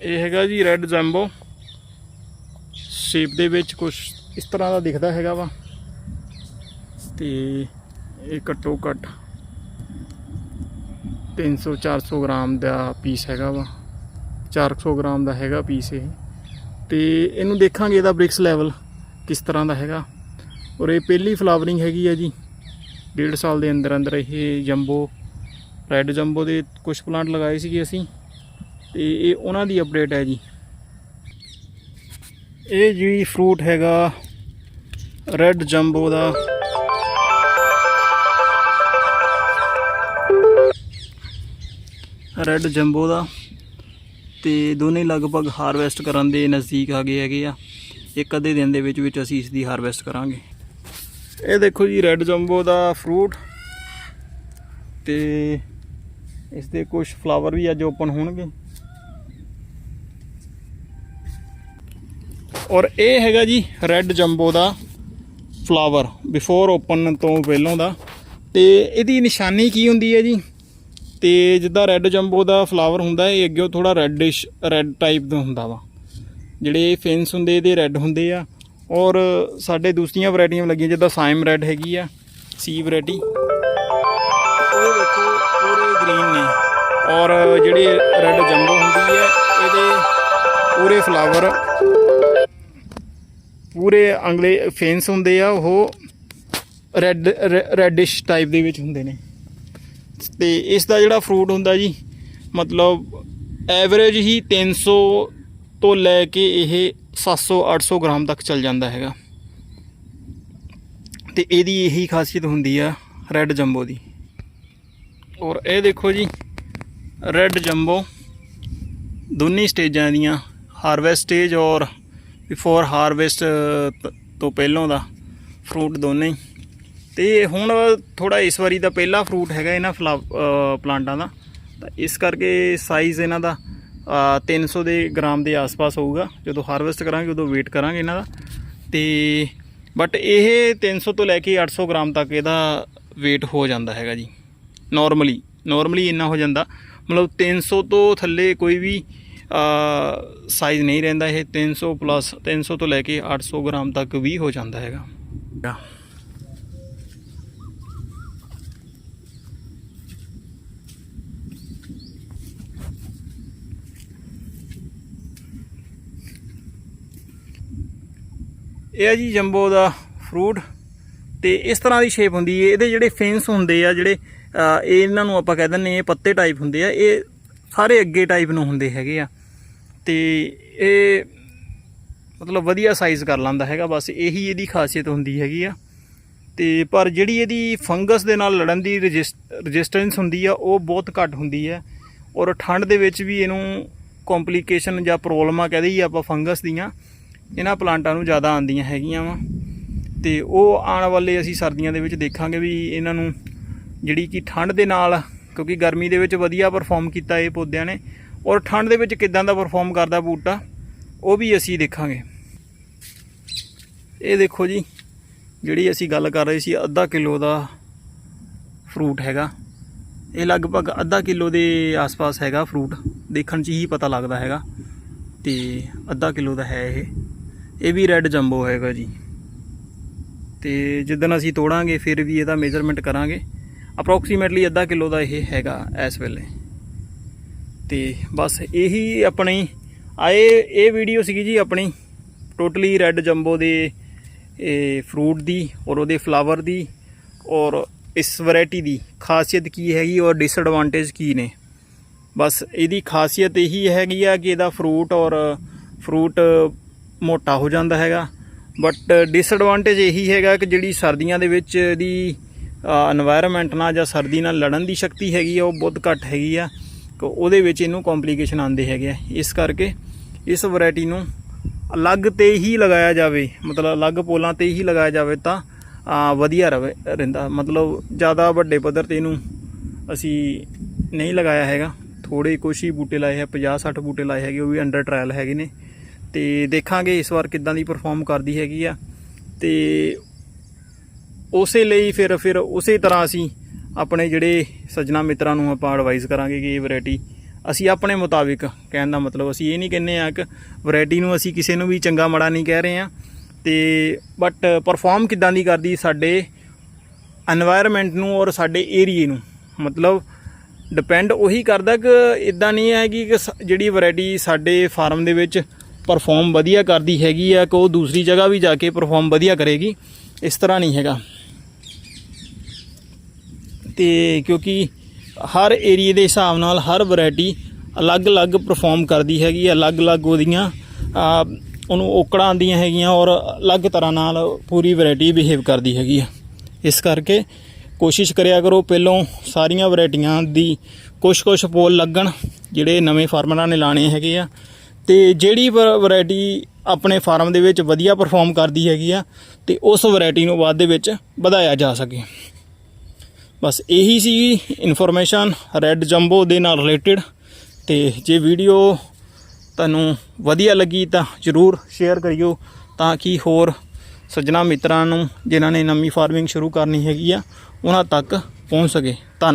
ਇਹ ਹੈਗਾ ਜੀ ਰੈੱਡ ਜੈਂਬੋ ਸ਼ੇਪ ਦੇ ਵਿੱਚ ਕੁਝ ਇਸ ਤਰ੍ਹਾਂ ਦਾ ਦਿਖਦਾ ਹੈਗਾ ਵਾ। ਤੇ ਇਹ ਘੱਟੋ ਘੱਟ 300 400 ਗ੍ਰਾਮ ਦਾ ਪੀਸ ਹੈਗਾ ਵਾ। 400 ਗ੍ਰਾਮ ਦਾ ਹੈਗਾ ਪੀਸ ਇਹ। ਤੇ ਇਹਨੂੰ ਦੇਖਾਂਗੇ ਇਹਦਾ ਬ੍ਰਿਕਸ ਲੈਵਲ ਕਿਸ ਤਰ੍ਹਾਂ ਦਾ ਹੈਗਾ। ਔਰ ਇਹ ਪਹਿਲੀ ਫਲਾਵਰਿੰਗ ਹੈਗੀ ਆ ਜੀ। ਡੇਢ ਸਾਲ ਦੇ ਅੰਦਰ ਅੰਦਰ ਇਹ ਜੰਬੋ ਰੈੱਡ ਜੰਬੋ ਦੇ ਕੁਝ ਪਲਾਂਟ ਲਗਾਏ ਸੀਗੇ ਅਸੀਂ। ਤੇ ਇਹ ਉਹਨਾਂ ਦੀ ਅਪਡੇਟ ਹੈ ਜੀ। ਇਹ ਜੀ ਫਰੂਟ ਹੈਗਾ ਰੈੱਡ ਜੰਬੋ ਦਾ। ਰੈੱਡ ਜੰਬੋ ਦਾ। ਤੇ ਦੋਨੇ ਲਗਭਗ ਹਾਰਵੈਸਟ ਕਰਨ ਦੇ ਨਜ਼ਦੀਕ ਆ ਗਏ ਹੈਗੇ ਆ। ਇੱਕ ਅੱਧੇ ਦਿਨ ਦੇ ਵਿੱਚ ਵਿੱਚ ਅਸੀਂ ਇਸ ਦੀ ਹਾਰਵੈਸਟ ਕਰਾਂਗੇ। ਇਹ ਦੇਖੋ ਜੀ ਰੈੱਡ ਜੰਬੋ ਦਾ ਫਰੂਟ ਤੇ ਇਸ ਦੇ ਕੁਝ ਫਲਾਵਰ ਵੀ ਅੱਜ ਓਪਨ ਹੋਣਗੇ। ਔਰ ਇਹ ਹੈਗਾ ਜੀ ਰੈੱਡ ਜੰਬੋ ਦਾ ਫਲਾਵਰ ਬਿਫੋਰ ਓਪਨ ਤੋਂ ਪਹਿਲਾਂ ਦਾ। ਤੇ ਇਹਦੀ ਨਿਸ਼ਾਨੀ ਕੀ ਹੁੰਦੀ ਹੈ ਜੀ? ਤੇ ਜਿੱਦਾਂ ਰੈੱਡ ਜੰਬੋ ਦਾ ਫਲਾਵਰ ਹੁੰਦਾ ਇਹ ਅੱਗੇ ਥੋੜਾ ਰੈੱਡਿਸ਼ ਰੈੱਡ ਟਾਈਪ ਦਾ ਹੁੰਦਾ ਵਾ। ਜਿਹੜੇ ਫਿੰਸ ਹੁੰਦੇ, ਇਹਦੇ ਰੈੱਡ ਹੁੰਦੇ ਆ। ਔਰ ਸਾਡੇ ਦੂਸਰੀਆਂ ਵੈਰਾਈਟੀਆਂ ਲੱਗੀਆਂ, ਜਿੱਦਾਂ ਸਾਇਮ ਰੈੱਡ ਹੈਗੀ ਆ ਸੀ ਵੈਰਾਈਟੀ ਉਹ ਦੇਖੋ ਪੂਰੇ ਗ੍ਰੀਨ ਨੇ। ਔਰ ਜਿਹੜੀ ਰੈੱਡ ਜੰਬੋ ਹੁੰਦੀ ਹੈ, ਇਹਦੇ ਪੂਰੇ ਫਲਾਵਰ ਪੂਰੇ ਅੰਗਲੇ ਫੇਨਸ ਹੁੰਦੇ ਆ, ਉਹ ਰੈੱਡ ਰੈਡਿਸ਼ ਟਾਈਪ ਦੇ ਵਿੱਚ ਹੁੰਦੇ ਨੇ। ਤੇ ਇਸ ਦਾ ਜਿਹੜਾ ਫਰੂਟ ਹੁੰਦਾ ਜੀ, ਮਤਲਬ ਐਵਰੇਜ ਹੀ 300 ਤੋਂ ਲੈ ਕੇ ਇਹ 700 800 ਗ੍ਰਾਮ ਤੱਕ ਚੱਲ ਜਾਂਦਾ ਹੈਗਾ। ਤੇ ਇਹਦੀ ਇਹੀ ਖਾਸੀਅਤ ਹੁੰਦੀ ਆ ਰੈੱਡ ਜੰਬੋ ਦੀ। ਔਰ ਇਹ ਦੇਖੋ ਜੀ ਰੈੱਡ ਜੰਬੋ ਦੋਨੀ ਸਟੇਜਾਂ ਦੀਆਂ ਹਾਰਵੈਸਟ ਸਟੇਜ ਔਰ ਬਿਫੋਰ ਹਾਰਵੈਸਟ ਤੋਂ ਪਹਿਲਾਂ ਦਾ ਫਰੂਟ ਦੋਨੇ ਹੀ। ਤੇ ਹੁਣ ਥੋੜਾ ਇਸ ਵਾਰੀ ਦਾ ਪਹਿਲਾ ਫਰੂਟ ਹੈਗਾ ਇਹਨਾਂ ਫਲਾ- ਪਲਾਂਟਾਂ ਦਾ। ਤਾਂ ਇਸ ਕਰਕੇ ਸਾਈਜ਼ ਇਹਨਾਂ ਦਾ ਅ, 300 ਦੇ ਗ੍ਰਾਮ ਦੇ ਆਸ-ਪਾਸ ਹੋਊਗਾ। ਜਦੋਂ ਹਾਰਵੈਸਟ ਕਰਾਂਗੇ ਉਦੋਂ ਵੇਟ ਕਰਾਂਗੇ ਇਹਨਾਂ ਦਾ। ਤੇ ਬਟ ਇਹ 300 ਤੋਂ ਲੈ ਕੇ 800 ਗ੍ਰਾਮ ਤੱਕ ਇਹਦਾ weight ਹੋ ਜਾਂਦਾ ਹੈਗਾ ਜੀ। ਨਾਰਮਲੀ ਨਾਰਮਲੀ ਇੰਨਾ ਹੋ ਜਾਂਦਾ। ਮਤਲਬ 300 ਤੋਂ ਥੱਲੇ ਕੋਈ ਵੀ ਸਾਈਜ਼ ਨਹੀਂ ਰਹਿੰਦਾ ਇਹ 300 ਪਲੱਸ 300 ਤੋਂ ਲੈ ਕੇ 800 ਗ੍ਰਾਮ ਤੱਕ ਵੀ ਹੋ ਜਾਂਦਾ ਹੈਗਾ। ਇਹ ਹੈ ਜੀ ਜੰਬੋ ਦਾ ਫਰੂਟ ਤੇ ਇਸ ਤਰ੍ਹਾਂ ਦੀ ਸ਼ੇਪ ਹੁੰਦੀ ਹੈ। ਇਹਦੇ ਜਿਹੜੇ ਫੇਨਸ ਹੁੰਦੇ ਆ, ਜਿਹੜੇ ਇਹ ਇਹਨਾਂ ਨੂੰ ਆਪਾਂ ਕਹਿ ਦਿੰਦੇ ਇਹ ਪੱਤੇ ਟਾਈਪ ਹੁੰਦੇ ਆ। ਇਹ ਸਾਰੇ ਅੱਗੇ ਟਾਈਪ ਨੂੰ ਹੁੰਦੇ ਹੈਗੇ ਆ। ਤੇ ਇਹ ਮਤਲਬ ਵਧੀਆ ਸਾਈਜ਼ ਕਰ ਲੈਂਦਾ ਹੈਗਾ, ਬਸ ਇਹੀ ਇਹਦੀ ਖਾਸੀਅਤ ਹੁੰਦੀ ਹੈਗੀ ਆ। ਤੇ ਪਰ ਜਿਹੜੀ ਇਹਦੀ ਫੰਗਸ ਦੇ ਨਾਲ ਲੜਨ ਦੀ ਰੈਜ਼ਿਸਟੈਂਸ ਹੁੰਦੀ ਆ, ਉਹ ਬਹੁਤ ਘੱਟ ਹੁੰਦੀ ਹੈ ਔਰ ਠੰਡ ਦੇ ਵਿੱਚ ਵੀ ਇਹਨੂੰ ਕੰਪਲਿਕੇਸ਼ਨ ਜਾਂ ਪ੍ਰੋਬਲਮਾਂ ਕਹਦੇ ਹੀ ਆਪਾਂ ਫੰਗਸ ਦੀਆਂ, ਇਹਨਾਂ ਪਲਾਂਟਾਂ ਨੂੰ ਜ਼ਿਆਦਾ ਆਉਂਦੀਆਂ ਹੈਗੀਆਂ ਵਾ। ਤੇ ਉਹ ਆਉਣ ਵਾਲੇ ਅਸੀਂ ਸਰਦੀਆਂ ਦੇ ਵਿੱਚ ਦੇਖਾਂਗੇ ਵੀ ਇਹਨਾਂ ਨੂੰ ਜਿਹੜੀ ਕਿ ਠੰਡ ਦੇ ਨਾਲ, ਕਿਉਂਕਿ ਗਰਮੀ ਦੇ ਵਿੱਚ ਵਧੀਆ ਪਰਫਾਰਮ ਕੀਤਾ ਇਹ ਪੌਦਿਆਂ ਨੇ ਔਰ ਠੰਡ ਦੇ ਵਿੱਚ ਕਿਦਾਂ ਦਾ ਪਰਫਾਰਮ ਕਰਦਾ ਬੂਟਾ, ਉਹ ਵੀ ਅਸੀਂ ਦੇਖਾਂਗੇ। ਇਹ ਦੇਖੋ ਜੀ, ਜਿਹੜੀ ਅਸੀਂ ਗੱਲ ਕਰ ਰਹੇ ਸੀ, ਅੱਧਾ ਕਿਲੋ ਦਾ ਫਰੂਟ ਹੈਗਾ। ਇਹ ਲਗਭਗ ਅੱਧਾ ਕਿਲੋ ਦੇ ਆਸ-ਪਾਸ ਹੈਗਾ ਫਰੂਟ ਦੇਖਣ 'ਚ ਹੀ ਪਤਾ ਲੱਗਦਾ ਹੈਗਾ। ਤੇ ਅੱਧਾ ਕਿਲੋ ਦਾ ਹੈ ਇਹ। ਇਹ ਵੀ ਰੈੱਡ ਜੰਬੋ ਹੈਗਾ ਜੀ। ਤੇ ਜਿੱਦਣ ਅਸੀਂ ਤੋੜਾਂਗੇ, ਫਿਰ ਵੀ ਇਹਦਾ ਮੇਜ਼ਰਮੈਂਟ ਕਰਾਂਗੇ। ਅਪਰੋਕਸੀਮੇਟਲੀ ਅੱਧਾ ਕਿਲੋ ਦਾ ਇਹ ਹੈਗਾ ਇਸ ਵੇਲੇ। ਤੇ ਬਸ ਇਹੀ ਆਪਣੀ ਆਏ ਇਹ ਵੀਡੀਓ ਸੀਗੀ ਜੀ ਆਪਣੀ ਟੋਟਲੀ ਰੈੱਡ ਜੰਬੋ ਦੇ, ਇਹ ਫਰੂਟ ਦੀ ਔਰ ਉਹਦੇ ਫਲਾਵਰ ਦੀ ਔਰ ਇਸ ਵੈਰਾਈਟੀ ਦੀ। ਖਾਸੀਅਤ ਕੀ ਹੈਗੀ ਔਰ ਡਿਸਐਡਵਾਂਟੇਜ ਕੀ ਨੇ? ਬਸ ਇਹਦੀ ਖਾਸੀਅਤ ਇਹੀ ਹੈਗੀ ਆ ਕਿ ਇਹਦਾ ਫਰੂਟ ਔਰ ਫਰੂਟ ਮੋਟਾ ਹੋ ਜਾਂਦਾ ਹੈਗਾ। ਬਟ ਡਿਸਐਡਵਾਂਟੇਜ ਇਹੀ ਹੈਗਾ ਕਿ ਜਿਹੜੀ ਸਰਦੀਆਂ ਦੇ ਵਿੱਚ ਦੀ এনवायरमेंट ਨਾਲ ਜਾਂ ਸਰਦੀ ਨਾਲ ਲੜਨ ਦੀ ਸ਼ਕਤੀ ਹੈਗੀ ਆ, ਉਹ ਬਹੁਤ ਘੱਟ ਹੈਗੀ ਆ। ਕਿ ਉਹਦੇ ਵਿੱਚ ਇਹਨੂੰ ਕੰਪਲਿਕੇਸ਼ਨ ਆਉਂਦੇ ਹੈਗੇ ਆ। ਇਸ ਕਰਕੇ ਇਸ ਵੈਰਾਈਟੀ ਨੂੰ ਅਲੱਗ ਤੇ ਹੀ ਲਗਾਇਆ ਜਾਵੇ, ਮਤਲਬ ਅਲੱਗ ਪੋਲਾਂ ਤੇ ਹੀ ਲਗਾਇਆ ਜਾਵੇ ਤਾਂ ਵਧੀਆ ਰਵੇ, ਰਹਿੰਦਾ। ਮਤਲਬ ਜ਼ਿਆਦਾ ਵੱਡੇ ਪੱਧਰ ਤੇ ਇਹਨੂੰ ਅਸੀਂ ਨਹੀਂ ਲਗਾਇਆ ਹੈਗਾ। ਥੋੜੇ ਕੁਛ ਹੀ ਬੂਟੇ ਲਾਏ ਹੈ 50 60 ਬੂਟੇ ਲਾਏ ਹੈਗੇ, ਉਹ ਵੀ ਅੰਡਰ ਟ੍ਰਾਇਲ ਹੈਗੇ ਨੇ। ਤੇ ਦੇਖਾਂਗੇ ਇਸ ਵਾਰ ਕਿੱਦਾਂ ਦੀ ਪਰਫਾਰਮ ਕਰਦੀ ਹੈਗੀ ਆ। ਤੇ ਉਸੇ ਲਈ ਫਿਰ ਫਿਰ ਉਸੇ ਤਰ੍ਹਾਂ ਅਸੀਂ ਆਪਣੇ ਜਿਹੜੇ ਸੱਜਣਾ ਮਿੱਤਰਾਂ ਨੂੰ ਆਪਾਂ ਐਡਵਾਈਸ ਕਰਾਂਗੇ ਕਿ ਇਹ ਵੈਰਾਈਟੀ ਅਸੀਂ ਆਪਣੇ ਮੁਤਾਬਿਕ ਕਹਿਣ ਦਾ ਮਤਲਬ ਅਸੀਂ ਇਹ ਨਹੀਂ ਕਹਿੰਦੇ ਆ ਕਿ ਵੈਰਾਈਟੀ ਨੂੰ ਅਸੀਂ ਕਿਸੇ ਨੂੰ ਵੀ ਚੰਗਾ ਮਾੜਾ ਨਹੀਂ ਕਹਿ ਰਹੇ ਆ ਤੇ ਬਟ ਪਰਫਾਰਮ ਕਿਦਾਂ ਦੀ ਕਰਦੀ ਸਾਡੇ এনवायरमेंट ਨੂੰ ਔਰ ਸਾਡੇ ਏਰੀਏ ਨੂੰ। ਮਤਲਬ ਡਿਪੈਂਡ ਉਹੀ ਕਰਦਾ ਕਿ ਇਦਾਂ ਨਹੀਂ ਹੈ ਕਿ ਜਿਹੜੀ ਵੈਰਾਈਟੀ ਸਾਡੇ ਫਾਰਮ ਦੇ ਵਿੱਚ ਪਰਫਾਰਮ ਵਧੀਆ ਕਰਦੀ ਹੈਗੀ ਆ, ਕਿ ਉਹ ਦੂਸਰੀ ਜਗ੍ਹਾ ਵੀ ਜਾ ਕੇ ਪਰਫਾਰਮ ਵਧੀਆ ਕਰੇਗੀ, ਇਸ ਤਰ੍ਹਾਂ ਨਹੀਂ ਹੈਗਾ। ਤੇ ਕਿਉਂਕਿ ਹਰ ਏਰੀਏ ਦੇ ਹਿਸਾਬ ਨਾਲ ਹਰ ਵੈਰਾਈਟੀ ਅਲੱਗ-ਅਲੱਗ ਪਰਫਾਰਮ ਕਰਦੀ ਹੈਗੀ ਅਲੱਗ-ਅਲੱਗ ਉਹਦੀਆਂ ਉਹਨੂੰ ਔਕੜਾਂ ਆਉਂਦੀਆਂ ਹੈਗੀਆਂ ਔਰ ਅਲੱਗ ਤਰ੍ਹਾਂ ਨਾਲ ਪੂਰੀ ਵੈਰਾਈਟੀ ਬਿਹੇਵ ਕਰਦੀ ਹੈਗੀ ਆ। ਇਸ ਕਰਕੇ ਕੋਸ਼ਿਸ਼ ਕਰਿਆ ਕਰੋ ਪਹਿਲੋਂ ਸਾਰੀਆਂ ਵੈਰਾਈਟੀਆਂ ਦੀ ਕੁਛ-ਕੁਛ ਪੋਲ ਲੱਗਣ, ਜਿਹੜੇ ਨਵੇਂ ਫਾਰਮਰਾਂ ਨੇ ਲਾਣੇ ਹੈਗੇ ਆ ਤੇ ਜਿਹੜੀ ਵੈਰਾਈਟੀ ਆਪਣੇ ਫਾਰਮ ਦੇ ਵਿੱਚ ਵਧੀਆ ਪਰਫਾਰਮ ਕਰਦੀ ਹੈਗੀ ਆ ਤੇ ਉਸ ਵੈਰਾਈਟੀ ਨੂੰ ਬਾਅਦ ਦੇ ਵਿੱਚ ਵਧਾਇਆ ਜਾ ਸਕੇ। ਬਸ ਇਹੀ ਸੀ ਇਨਫੋਰਮੇਸ਼ਨ ਰੈੱਡ ਜੰਬੋ ਦੇ ਨਾਲ ਰਿਲੇਟਡ ਤੇ ਜੇ ਵੀਡੀਓ ਤੁਹਾਨੂੰ ਵਧੀਆ ਲੱਗੀ ਤਾਂ ਜਰੂਰ ਸ਼ੇਅਰ ਕਰਿਓ ਤਾਂ ਕਿ ਹੋਰ ਸੱਜਣਾ ਮਿੱਤਰਾਂ ਨੂੰ, ਜਿਨ੍ਹਾਂ ਨੇ ਨਵੀਂ ਫਾਰਮਿੰਗ ਸ਼ੁਰੂ ਕਰਨੀ ਹੈਗੀ ਆ, ਉਹਨਾਂ ਤੱਕ ਪਹੁੰਚ ਸਕੇ। ਧੰਨਵਾਦ।